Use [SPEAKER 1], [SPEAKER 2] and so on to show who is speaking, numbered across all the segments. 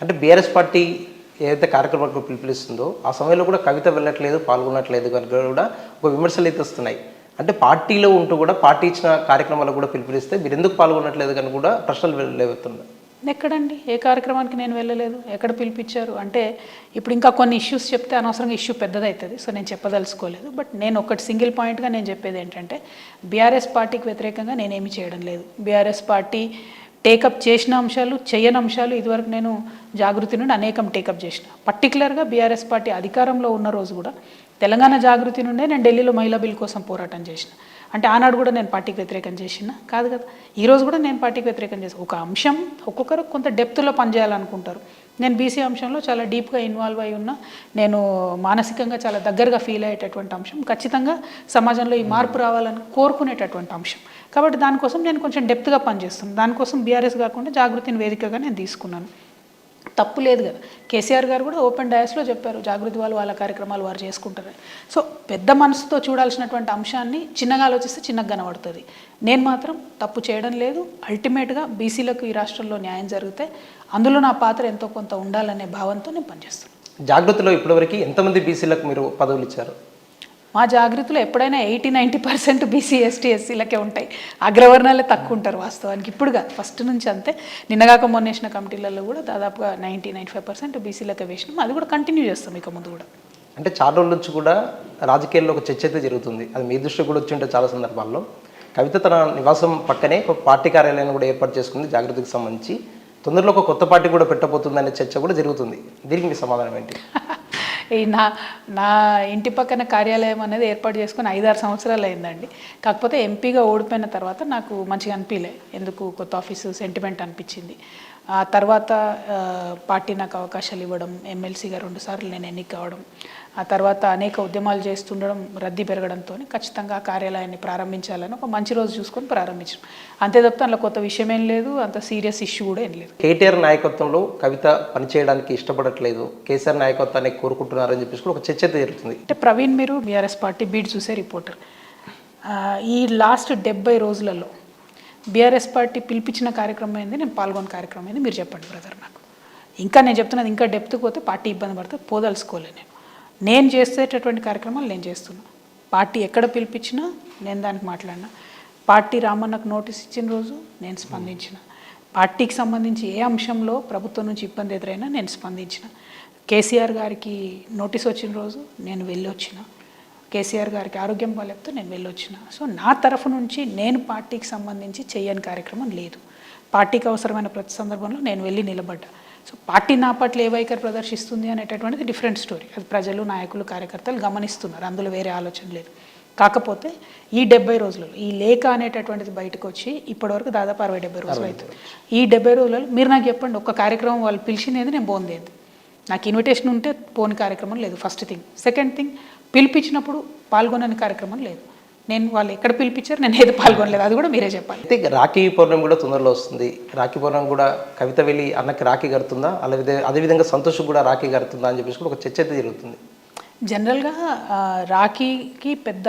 [SPEAKER 1] అంటే BRS party ఏదైతే కార్యక్రమాలకు పిలుపునిస్తుందో ఆ సమయంలో కూడా కవిత వెళ్ళట్లేదు పాల్గొనట్లేదు కనుక కూడా ఒక విమర్శలు అయితే వస్తున్నాయి. అంటే పార్టీలో ఉంటూ కూడా పార్టీ ఇచ్చిన కార్యక్రమాలకు కూడా పిలుపునిస్తే మీరు ఎందుకు పాల్గొనట్లేదు కనుక కూడా ప్రశ్నలు లేవుతున్నాయి
[SPEAKER 2] ఎక్కడండి? ఏ కార్యక్రమానికి నేను వెళ్ళలేదు? ఎక్కడ పిలిపించారు అంటే ఇప్పుడు ఇంకా కొన్ని ఇష్యూస్ చెప్తే అనవసరంగా ఇష్యూ పెద్దదవుతుంది సో నేను చెప్పదలుచుకోలేదు. బట్ నేను ఒకటి సింగిల్ పాయింట్గా నేను చెప్పేది ఏంటంటే బీఆర్ఎస్ పార్టీకి వ్యతిరేకంగా నేనేమి చేయడం లేదు. బీఆర్ఎస్ పార్టీ టేకప్ చేసిన అంశాలు చేయని అంశాలు ఇదివరకు నేను జాగృతి నుండి అనేకం టేకప్ చేసిన. పర్టికులర్గా బీఆర్ఎస్ పార్టీ అధికారంలో ఉన్న రోజు కూడా తెలంగాణ జాగృతి నుండే నేను ఢిల్లీలో మహిళా బిల్ కోసం పోరాటం చేసిన. అంటే ఆనాడు కూడా నేను పార్టీకి వ్యతిరేకం చేసిన. కాదు కదా. ఈరోజు కూడా నేను పార్టీకి వ్యతిరేకం చేసిన ఒక అంశం ఒక్కొక్కరు కొంత డెప్త్లో పనిచేయాలనుకుంటారు. నేను బీసీ అంశంలో చాలా డీప్గా ఇన్వాల్వ్ అయి ఉన్నా. నేను మానసికంగా చాలా దగ్గరగా ఫీల్ అయ్యేటటువంటి అంశం. ఖచ్చితంగా సమాజంలో ఈ మార్పు రావాలని కోరుకునేటటువంటి అంశం. కాబట్టి దానికోసం నేను కొంచెం డెప్త్గా పనిచేస్తున్నాను దానికోసం బీఆర్ఎస్ కాకుండా జాగృతిని వేదికగా నేను తీసుకున్నాను. తప్పు లేదు కదా. కేసీఆర్ గారు కూడా ఓపెన్ డయాస్లో చెప్పారు జాగృతి వాళ్ళు వాళ్ళ కార్యక్రమాలు వారు చేసుకుంటారు సో పెద్ద మనసుతో చూడాల్సినటువంటి అంశాన్ని చిన్నగా ఆలోచిస్తే చిన్నగా కనబడుతుంది. నేను మాత్రం తప్పు చేయడం లేదు. అల్టిమేట్గా బీసీలకు ఈ రాష్ట్రంలో న్యాయం జరిగితే అందులో నా పాత్ర ఎంతో కొంత ఉండాలనే భావంతో నేను పనిచేస్తున్నాను.
[SPEAKER 1] జాగ్రత్తలో ఇప్పటివరకు ఎంతమంది బీసీలకు మీరు పదవులు ఇచ్చారు?
[SPEAKER 2] మా జాగ్రత్తలో ఎప్పుడైనా eighty ninety percent BC ST ఎస్సీలకే ఉంటాయి. అగ్రవర్ణాలే తక్కువ ఉంటారు వాస్తవానికి. ఇప్పుడు కాదు ఫస్ట్ నుంచి అంతే. నిన్నగాక మొన్న వేసిన కమిటీలలో కూడా దాదాపుగా నైంటీ నైంటీ ఫైవ్ పర్సెంట్ బీసీలకే వేసినాం. అది కూడా కంటిన్యూ చేస్తాం ఇక ముందు కూడా.
[SPEAKER 1] అంటే చాలా రోజుల నుంచి కూడా రాజకీయాల్లో ఒక చర్చ అయితే జరుగుతుంది. అది మీ దృష్టి కూడా వచ్చి ఉంటే చాలా సందర్భాల్లో. కవిత తన నివాసం పక్కనే ఒక పార్టీ కార్యాలయాన్ని కూడా ఏర్పాటు చేసుకుంది జాగ్రత్తకి సంబంధించి. తొందరలో ఒక కొత్త పార్టీ కూడా పెట్టబోతుందనే చర్చ కూడా జరుగుతుంది. దీనికి మీ సమాధానం ఏంటి?
[SPEAKER 2] ఈ నా నా ఇంటి పక్కన కార్యాలయం అనేది ఏర్పాటు చేసుకుని ఐదారు సంవత్సరాలు అయిందండి. కాకపోతే ఎంపీగా ఓడిపోయిన తర్వాత నాకు మంచిగా అనిపించలే ఎందుకు కొత్త ఆఫీసు సెంటిమెంట్ అనిపించింది. ఆ తర్వాత పార్టీ నాకు అవకాశాలు ఇవ్వడం ఎమ్మెల్సీగా రెండుసార్లు నేను ఎన్నిక కావడం ఆ తర్వాత అనేక ఉద్యమాలు చేస్తుండడం రద్దీ పెరగడంతో ఖచ్చితంగా ఆ కార్యాలయాన్ని ప్రారంభించాలని ఒక మంచి రోజు చూసుకొని ప్రారంభించాం అంతే తప్పితే అందులో కొత్త విషయం ఏం లేదు అంత సీరియస్ ఇష్యూ కూడా ఏం లేదు.
[SPEAKER 1] కేటీఆర్ నాయకత్వంలో కవిత పనిచేయడానికి ఇష్టపడట్లేదు కేసీఆర్ నాయకత్వాన్ని కోరుకుంటున్నారని చెప్పేసి ఒక చర్చ జరుగుతుంది.
[SPEAKER 2] అంటే ప్రవీణ్ మీరు బీఆర్ఎస్ పార్టీ బీట్ చూసే రిపోర్టర్. ఈ లాస్ట్ డెబ్బై రోజులలో బీఆర్ఎస్ పార్టీ పిలిపించిన కార్యక్రమం ఏంది నేను పాల్గొన్న కార్యక్రమం ఏంది మీరు చెప్పండి బ్రదర్ నాకు. ఇంకా నేను చెప్తున్నది ఇంకా డెప్త్కి పోతే పార్టీ ఇబ్బంది పడితే పోదలుచుకోలే నేను. నేను చేసేటటువంటి కార్యక్రమాలు నేను చేస్తున్నా. పార్టీ ఎక్కడ పిలిపించినా నేను దానికి మాట్లాడినా. పార్టీ రామన్నకు నోటీస్ ఇచ్చిన రోజు నేను స్పందించిన. పార్టీకి సంబంధించి ఏ అంశంలో ప్రభుత్వం నుంచి ఇబ్బంది ఎదురైనా నేను స్పందించిన. కేసీఆర్ గారికి నోటీస్ వచ్చిన రోజు నేను వెళ్ళి వచ్చిన కేసీఆర్ గారికి ఆరోగ్యం బాగాలేకపోతే నేను వెళ్ళొచ్చిన. సో నా తరఫు నుంచి నేను పార్టీకి సంబంధించి చేయని కార్యక్రమం లేదు. పార్టీకి అవసరమైన ప్రతి సందర్భంలో నేను వెళ్ళి నిలబడ్డా. సో పార్టీ నా పట్ల ఏ వైఖరి ప్రదర్శిస్తుంది అనేటటువంటిది డిఫరెంట్ స్టోరీ అది ప్రజలు నాయకులు కార్యకర్తలు గమనిస్తున్నారు. అందులో వేరే ఆలోచన లేదు. కాకపోతే ఈ డెబ్బై రోజులలో ఈ లేఖ అనేటటువంటిది బయటకు వచ్చి ఇప్పటివరకు దాదాపు అరవై డెబ్బై రోజులు అవుతుంది. ఈ డెబ్బై రోజులలో మీరు నాకు చెప్పండి ఒక కార్యక్రమం వాళ్ళు పిలిచింది నేను పోందేది నాకు ఇన్విటేషన్ ఉంటే పోని కార్యక్రమం లేదు ఫస్ట్ థింగ్ సెకండ్ థింగ్ పిలిపించినప్పుడు పాల్గొనని కార్యక్రమం లేదు. నేను వాళ్ళు ఎక్కడ పిలిపించారు నేను ఏది పాల్గొనలేదు. అది కూడా మీరే చెప్పాలి.
[SPEAKER 1] అయితే రాఖీ పౌర్ణమి కూడా తొందరలో వస్తుంది. రాఖీ పౌర్ణమి కూడా కవిత వెళ్ళి అన్నకి రాఖీ కడుతుందా? అలాగే అదేవిధంగా సంతోష్ కూడా రాఖీ కడుతుందా అని చెప్పేసి కూడా ఒక చర్చ అయితే జరుగుతుంది.
[SPEAKER 2] జనరల్గా రాఖీకి పెద్ద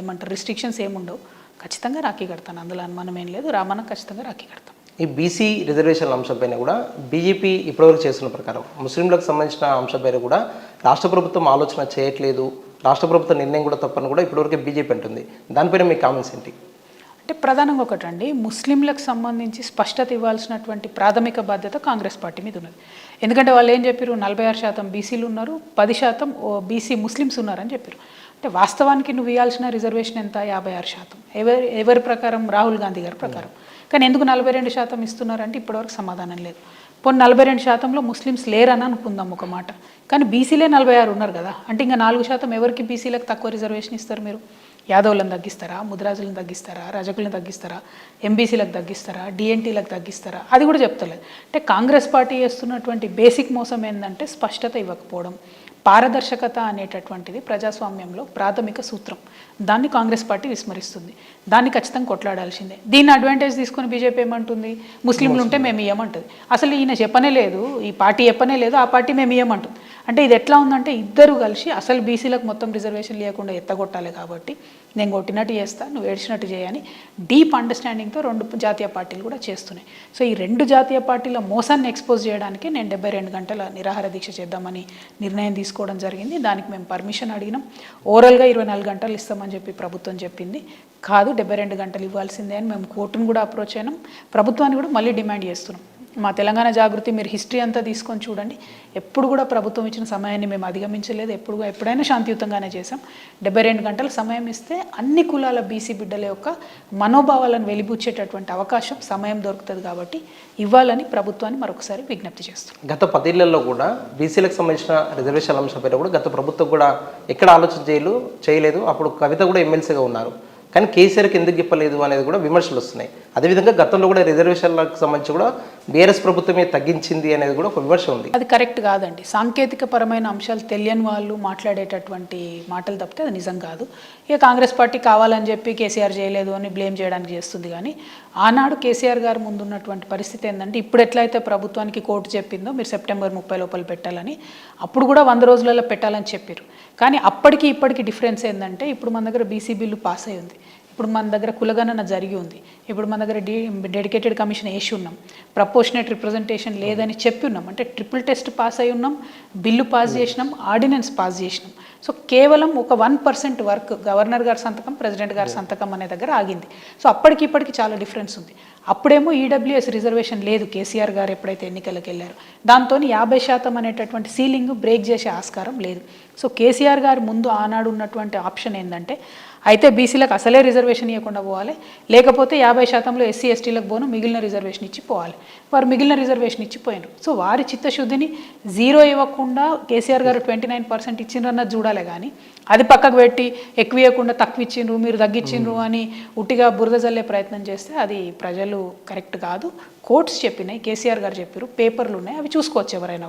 [SPEAKER 2] ఏమంటారు రిస్ట్రిక్షన్స్ ఏముండవు ఖచ్చితంగా రాఖీ కడతాను. అందులో అనుమానం ఏం లేదు. రామన్న ఖచ్చితంగా రాఖీ కడతాం.
[SPEAKER 1] ఈ బీసీ రిజర్వేషన్ల అంశంపైన కూడా బీజేపీ ఇప్పటివరకు చేస్తున్న ప్రకారం ముస్లింలకు సంబంధించిన అంశంపైన కూడా రాష్ట్ర ప్రభుత్వం ఆలోచన చేయట్లేదు. రాష్ట్ర ప్రభుత్వ నిర్ణయం కూడా తప్పని కూడా ఇప్పటివరకు బీజేపీ అంటుంది. దానిపైన మీ కామెంట్స్ ఏంటి?
[SPEAKER 2] అంటే ప్రధానంగా ఒకటండి ముస్లింలకు సంబంధించి స్పష్టత ఇవ్వాల్సినటువంటి ప్రాథమిక బాధ్యత కాంగ్రెస్ పార్టీ మీద ఉన్నది. ఎందుకంటే వాళ్ళు ఏం చెప్పారు నలభై ఆరు శాతం బీసీలు ఉన్నారు పది శాతం బీసీ ముస్లిమ్స్ ఉన్నారని చెప్పారు అంటే వాస్తవానికి నువ్వు ఇవ్వాల్సిన రిజర్వేషన్ ఎంత? యాభై ఆరు శాతం. ఎవరి ఎవరి ప్రకారం? రాహుల్ గాంధీ గారి ప్రకారం. కానీ ఎందుకు నలభై రెండు శాతం ఇస్తున్నారంటే ఇప్పటివరకు సమాధానం లేదు. పోనీ నలభై రెండు శాతంలో ముస్లిమ్స్ లేరని అనుకుందాం ఒక మాట. కానీ బీసీలే నలభై ఆరు ఉన్నారు కదా. అంటే ఇంకా నాలుగు శాతం ఎవరికి బీసీలకు తక్కువ రిజర్వేషన్ ఇస్తారు మీరు? యాదవులను తగ్గిస్తారా? ముద్రాజులను తగ్గిస్తారా? రజకులను తగ్గిస్తారా? ఎంబీసీలకు తగ్గిస్తారా? డిఎన్టీలకు తగ్గిస్తారా? అది కూడా చెప్తలేదు. అంటే కాంగ్రెస్ పార్టీ చేస్తున్నటువంటి బేసిక్ మోసం ఏంటంటే స్పష్టత ఇవ్వకపోవడం. పారదర్శకత అనేటటువంటిది ప్రజాస్వామ్యంలో ప్రాథమిక సూత్రం. దాన్ని కాంగ్రెస్ పార్టీ విస్మరిస్తుంది. దాన్ని ఖచ్చితంగా కొట్లాడాల్సిందే. దీన్ని అడ్వాంటేజ్ తీసుకొని బీజేపీ ఏమంటుంది? ముస్లింలు ఉంటే మేము ఇవ్వమంటుంది అసలు ఈయన చెప్పనే లేదు ఈ పార్టీ చెప్పనే లేదు ఆ పార్టీ మేము ఇవ్వమంటుంది అంటే ఇది ఎట్లా ఉందంటే ఇద్దరు కలిసి అసలు బీసీలకు మొత్తం రిజర్వేషన్ లేకుండా ఎత్తగొట్టాలి కాబట్టి నేను కొట్టినట్టు చేస్తా నువ్వు ఏడ్చినట్టు చేయని డీప్ అండర్స్టాండింగ్తో రెండు జాతీయ పార్టీలు కూడా చేస్తున్నాయి. సో ఈ రెండు జాతీయ పార్టీల మోసాన్ని ఎక్స్పోజ్ చేయడానికి నేను డెబ్బై రెండు గంటల నిరాహార దీక్ష చేద్దామని నిర్ణయం తీసుకోవడం జరిగింది. దానికి మేము పర్మిషన్ అడిగినాం. ఓరల్గా ఇరవై నాలుగు గంటలు ఇస్తామని చెప్పి ప్రభుత్వం చెప్పింది. కాదు డెబ్బై రెండు గంటలు ఇవ్వాల్సిందే అని మేము కోర్టును కూడా అప్రోచ్ అయినాం. ప్రభుత్వాన్ని కూడా మళ్ళీ డిమాండ్ చేస్తున్నాం. మా తెలంగాణ జాగృతి మీరు హిస్టరీ అంతా తీసుకొని చూడండి. ఎప్పుడు కూడా ప్రభుత్వం ఇచ్చిన సమయాన్ని మేము అధిగమించలేదు. ఎప్పుడు ఎప్పుడైనా శాంతియుతంగానే చేసాం డెబ్బై రెండు గంటల సమయం ఇస్తే అన్ని కులాల బీసీ బిడ్డల యొక్క మనోభావాలను వెలిబుచ్చేటటువంటి అవకాశం సమయం దొరుకుతుంది కాబట్టి ఇవ్వాలని ప్రభుత్వాన్ని మరొకసారి విజ్ఞప్తి చేస్తున్నాం.
[SPEAKER 1] గత పదేళ్ళలో కూడా బీసీలకు సంబంధించిన రిజర్వేషన్ అంశంపైన కూడా గత ప్రభుత్వం కూడా ఎక్కడ ఆలోచన చేయలు చేయలేదు. అప్పుడు కవిత కూడా ఎమ్మెల్సీగా ఉన్నారు. కానీ కేసీఆర్కి ఎందుకు చెప్పలేదు అనేది కూడా విమర్శలు వస్తున్నాయి. అదేవిధంగా గతంలో కూడా రిజర్వేషన్లకు సంబంధించి కూడా బీఆర్ఎస్ ప్రభుత్వమే తగ్గించింది అనేది కూడా ఒక విమర్శ ఉంది.
[SPEAKER 2] అది కరెక్ట్ కాదండి. సాంకేతిక పరమైన అంశాలు తెలియని వాళ్ళు మాట్లాడేటటువంటి మాటలు తప్పితే అది నిజం కాదు. ఇక కాంగ్రెస్ పార్టీ కావాలని చెప్పి కేసీఆర్ చేయలేదు అని బ్లేమ్ చేయడానికి చేస్తుంది కానీ ఆనాడు కేసీఆర్ గారు ముందున్నటువంటి పరిస్థితి ఏంటంటే ఇప్పుడు ఎట్లయితే ప్రభుత్వానికి కోర్టు చెప్పిందో మీరు సెప్టెంబర్ ముప్పై లోపల పెట్టాలని అప్పుడు కూడా వంద రోజులలో పెట్టాలని చెప్పారు. కానీ అప్పటికి ఇప్పటికి డిఫరెన్స్ ఏంటంటే ఇప్పుడు మన దగ్గర బీసీ బిల్లు పాస్ అయ్యింది. ఇప్పుడు మన దగ్గర కులగణన జరిగి ఉంది. ఇప్పుడు మన దగ్గర డి డెడికేటెడ్ కమిషన్ వేసి ఉన్నాం. ప్రపోర్షనేట్ రిప్రజెంటేషన్ లేదని చెప్పి ఉన్నాం. అంటే ట్రిపుల్ టెస్ట్ పాస్ అయి ఉన్నాం. బిల్లు పాస్ చేసినాం. ఆర్డినెన్స్ పాస్ చేసినాం. సో కేవలం ఒక వన్ పర్సెంట్ వర్క్ గవర్నర్ గారి సంతకం ప్రెసిడెంట్ గారి సంతకం అనే దగ్గర ఆగింది. సో అప్పటికి ఇప్పటికి చాలా డిఫరెన్స్ ఉంది. అప్పుడేమో ఈడబ్ల్యూఎస్ రిజర్వేషన్ లేదు. కేసీఆర్ గారు ఎప్పుడైతే ఎన్నికలకు వెళ్ళారు. దాంతో యాభై శాతం అనేటటువంటి సీలింగ్ బ్రేక్ చేసే ఆస్కారం లేదు. సో కేసీఆర్ గారు ముందు ఆనాడు ఉన్నటువంటి ఆప్షన్ ఏంటంటే అయితే బీసీలకు అసలే రిజర్వేషన్ ఇవ్వకుండా పోవాలి. లేకపోతే యాభై శాతంలో ఎస్సీ ఎస్టీలకు పోను మిగిలిన రిజర్వేషన్ ఇచ్చి పోవాలి. వారు మిగిలిన రిజర్వేషన్ ఇచ్చి పోయినారు. సో వారి చిత్తశుద్ధిని జీరో ఇవ్వకుండా కేసీఆర్ గారు ట్వంటీ నైన్ పర్సెంట్ ఇచ్చిండ్రన్నది చూడాలి కానీ అది పక్కకు పెట్టి ఎక్కువ ఇవ్వకుండా తక్కువ ఇచ్చిండ్రు మీరు తగ్గించిండ్రు అని ఉట్టిగా బురద జల్లే ప్రయత్నం చేస్తే అది ప్రజలు కరెక్ట్ కాదు. కోర్ట్స్ చెప్పినాయి కేసీఆర్ గారు చెప్పారు పేపర్లు ఉన్నాయి అవి చూసుకోవచ్చు ఎవరైనా